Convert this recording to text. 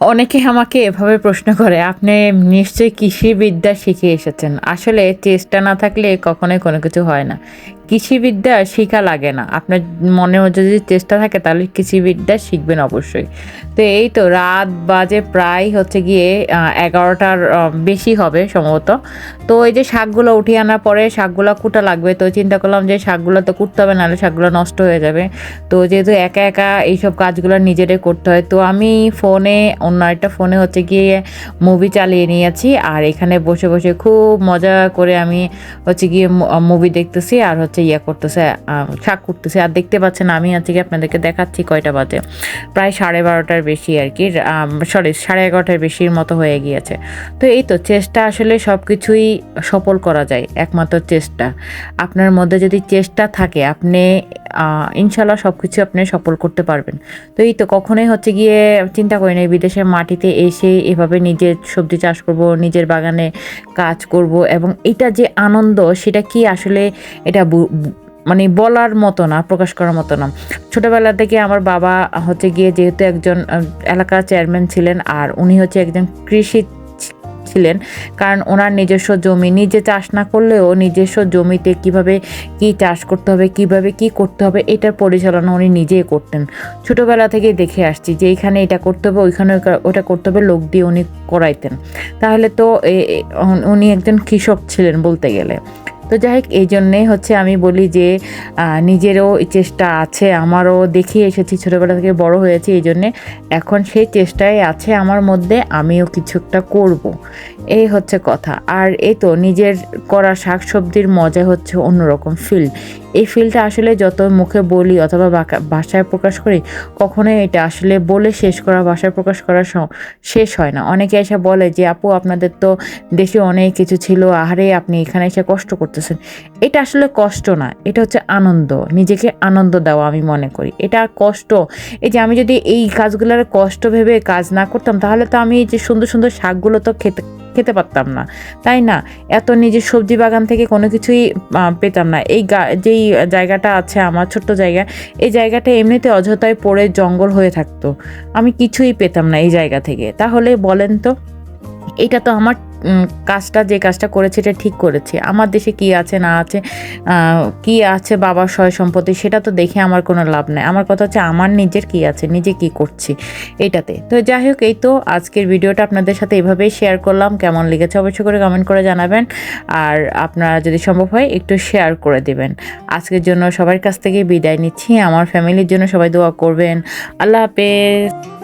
অনেকে আমাকে এভাবে প্রশ্ন করে, আপনি নিশ্চয়ই কৃষিবিদ্যা শিখে এসেছেন। আসলে চেষ্টা না থাকলে কখনোই কোনো কিছু হয় না। কৃষিবিদ্যা শেখা লাগে না। আপনার মনের মধ্যে যদি চেষ্টা থাকে, তাহলে কৃষিবিদ্যা শিখবেন অবশ্যই। তো এই তো রাত বাজে প্রায় হচ্ছে গিয়ে এগারোটার বেশি হবে সম্ভবত। তো এই যে শাকগুলো উঠিয়ে আনার পরে শাকগুলো কুটা লাগবে। তো চিন্তা করলাম যে শাকগুলো তো কুটতে হবে, নাহলে শাকগুলো নষ্ট হয়ে যাবে। তো যেহেতু একা একা এইসব কাজগুলো নিজেরাই করতে হয়, তো আমি ফোনে, অন্য একটা ফোনে হচ্ছে গিয়ে মুভি চালিয়ে নিয়েছি আর এখানে বসে বসে খুব মজা করে আমি হচ্ছে গিয়ে মুভি দেখতেছি। আর হচ্ছে ইয়ে করতেছে শাক করতেছে আর দেখতে পাচ্ছেন, আমি আজকে আপনাদেরকে দেখাচ্ছি কয়টা বাজে। প্রায় সাড়ে বারোটার বেশি আর কি সরি সাড়ে এগারোটার বেশির মতো হয়ে গিয়েছে। তো এই তো, চেষ্টা আসলে সব কিছুই সফল করা যায়, একমাত্র চেষ্টা। আপনার মধ্যে যদি চেষ্টা থাকে, আপনি ইনশাল্লাহ সব কিছু আপনি সফল করতে পারবেন। তো এই তো কখনোই হচ্ছে গিয়ে চিন্তা করি না বিদেশের মাটিতে এসে এভাবে নিজের সবজি চাষ করব, নিজের বাগানে কাজ করব এবং এটা যে আনন্দ, সেটা কি আসলে এটা মানে বলার মতো না, প্রকাশ করার মতো না। ছোটোবেলা থেকে আমার বাবা হচ্ছে গিয়ে যেহেতু একজন এলাকার চেয়ারম্যান ছিলেন আর উনি হচ্ছে একজন কৃষি ছি- ছিলেন কারণ ওনার নিজস্ব জমি, নিজে চাষ না করলেও নিজস্ব জমিতে কীভাবে কি চাষ করতে হবে, কীভাবে কি করতে হবে, এটার পরিচালনা উনি নিজেই করতেন। ছোটোবেলা থেকে দেখে আসছি যে এইখানে এটা করতে হবে, ওইখানে ওটা করতে হবে, লোক দিয়ে উনি করাইতেন। তাহলে তো উনি একজন কৃষক ছিলেন বলতে গেলে। তো যাই হোক এই জন্যেই হচ্ছে আমি বলি যে নিজেরও চেষ্টা আছে, আমারও দেখে এসেছি, ছোটোবেলা থেকে বড় হয়েছে, এই জন্যে এখন সেই চেষ্টাই আছে আমার মধ্যে, আমিও কিছু একটা করব। এই হচ্ছে কথা। আর এই তো, নিজের করা শাকসবজির মজা হচ্ছে অন্যরকম ফিল এই ফিলটা আসলে যত মুখে বলি অথবা ভাষায় প্রকাশ করি, কখনোই এটা আসলে বলে শেষ করা, ভাষায় প্রকাশ করা শেষ হয় না। অনেকে এসে বলে যে, আপু, আপনাদের তো দেশে অনেক কিছু ছিল, আহারে আপনি এখানে এসে কষ্ট করতেছেন। এটা আসলে কষ্ট না, এটা হচ্ছে আনন্দ, নিজেকে আনন্দ দেওয়া আমি মনে করি। এটা কষ্ট, এই যে আমি যদি এই কাজগুলোর কষ্ট ভেবে কাজ না করতাম, তাহলে তো আমি এই যে সুন্দর সুন্দর শাকগুলো তো খেতে খেতে পারতাম না। তাই না? এত নিজের সবজি বাগান থেকে কোনো কিছুই পেতাম না। এই যেই জায়গাটা আছে, আমার ছোট্ট জায়গা, এই জায়গাটা এমনিতে অযথায় পড়ে জঙ্গল হয়ে থাকতো। আমি কিছুই পেতাম না এই জায়গা থেকে। তাহলে বলেন তো, এটা তো আমার কাজটা, যে কাজটা করেছে এটা ঠিক করেছে। আমার দেশে কি আছে, না আছে কি আছে বাবার সয় সম্পত্তি সেটা তো দেখে আমার কোনো লাভ নেই। আমার কথা হচ্ছে আমার নিজের কি আছে, নিজে কি করছি এটাতে। তো যাই হোক, এই তো আজকের ভিডিওটা আপনাদের সাথে এভাবেই শেয়ার করলাম। কেমন লেগেছে অবশ্যই করে কমেন্ট করে জানাবেন। আর আপনারা যদি সম্ভব হয়, একটু শেয়ার করে দেবেন। আজকের জন্য সবার কাছ থেকে বিদায় নিচ্ছি। আমার ফ্যামিলির জন্য সবাই দোয়া করবেন। আল্লাহ হাফেজ।